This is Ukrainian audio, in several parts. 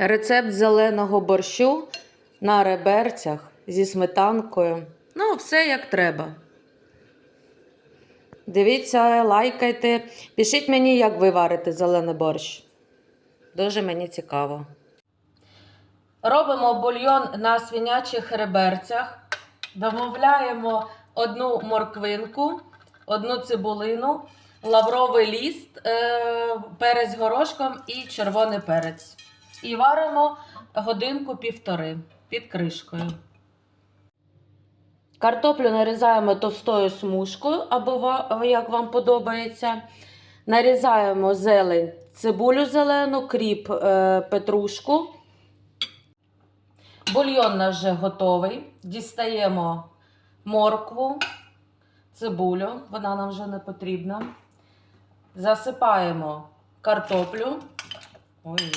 Рецепт зеленого борщу на реберцях зі сметанкою. Ну, все як треба. Дивіться, лайкайте. Пишіть мені, як ви варите зелений борщ. Дуже мені цікаво. Робимо бульйон на свинячих реберцях. Домовляємо одну морквинку, одну цибулину, лавровий ліст, е, перець горошком і червоний перець. І варимо годинку-півтори під кришкою. Картоплю нарізаємо товстою смужкою, або як вам подобається. Нарізаємо зелень, цибулю зелену, кріп, е, петрушку. Бульйон наш вже готовий. Дістаємо моркву, цибулю, вона нам вже не потрібна. Засипаємо картоплю. Ой.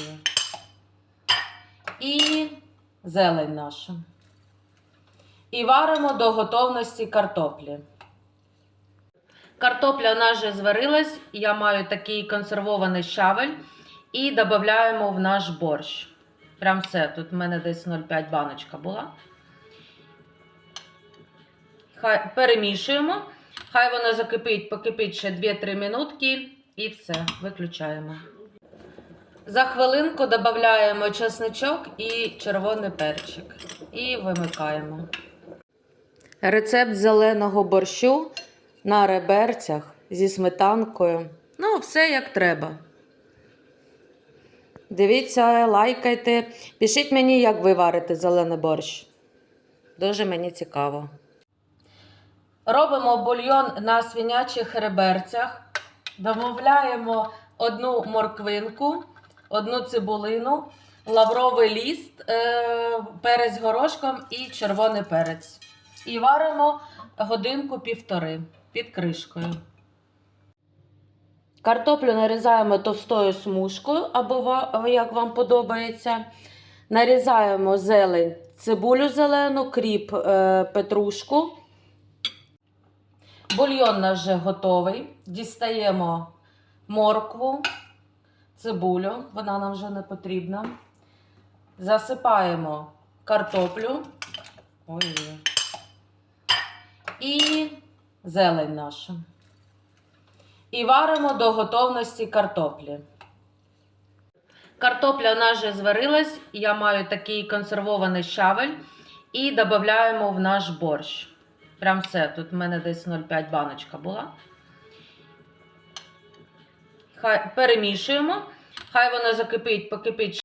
І зелень нашу. І варимо до готовності картоплі. Картопля в нас вже зварилась. Я маю такий консервований щавель. І додаємо в наш борщ. Прям все. Тут в мене десь 0,5 баночка була. Хай перемішуємо. Хай воно закипить, покипить ще 2-3 минутки. І все, виключаємо. За хвилинку додаємо чесничок і червоний перчик. І вимикаємо. Рецепт зеленого борщу на реберцях зі сметанкою. Ну, все як треба. Дивіться, лайкайте. Пишіть мені, як ви варите зелений борщ. Дуже мені цікаво. Робимо бульйон на свинячих реберцях. Домовляємо одну морквинку, одну цибулину, лавровий ліст, е, перець горошком і червоний перець. І варимо годинку-півтори під кришкою. Картоплю нарізаємо товстою смужкою, або як вам подобається. Нарізаємо зелень, цибулю зелену, кріп, е, петрушку. Бульйон наш вже готовий. Дістаємо моркву, цибулю, вона нам вже не потрібна. Засипаємо картоплю. Ой. І зелень нашу. І варимо до готовності картоплі. Картопля в нас вже зварилась. Я маю такий консервований щавель. І додаємо в наш борщ. Прям все. Тут в мене десь 0,5 баночка була. Хай перемішуємо. Хай воно закипить, покипить